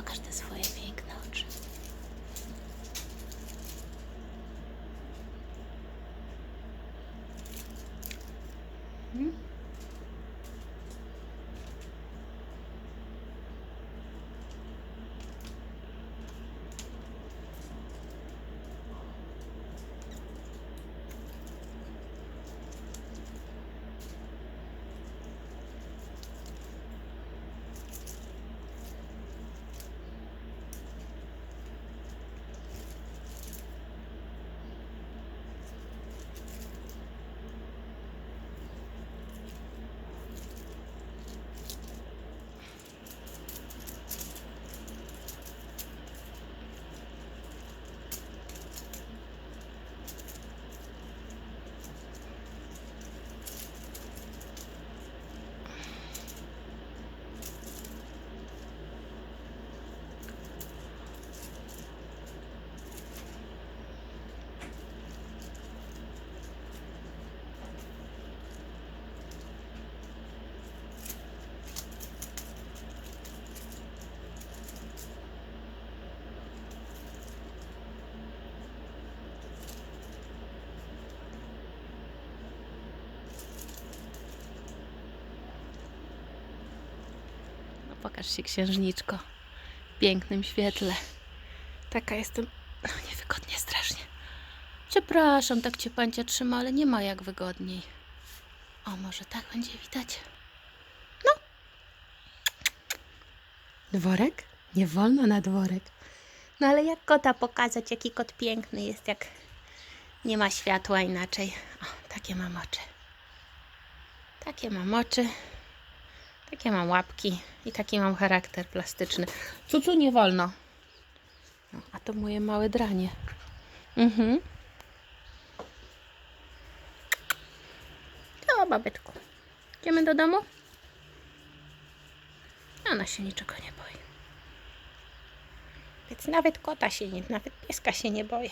Pokaż te swoje piękne oczy. Hmm? Pokaż się księżniczko. W pięknym świetle. Taka jestem no, niewygodnie strasznie. Przepraszam, tak cię pancia trzyma, ale nie ma jak wygodniej. O, może tak będzie widać? No. Dworek? Nie wolno na dworek. No ale jak kota pokazać, jaki kot piękny jest, jak nie ma światła inaczej. O, takie mam oczy. Takie mam oczy. Takie mam łapki i taki mam charakter plastyczny. Cucu nie wolno. No, a to moje małe dranie. Mhm. No, babetku. Idziemy do domu? Ona się niczego nie boi. Więc nawet kota się nie, nawet pieska się nie boję.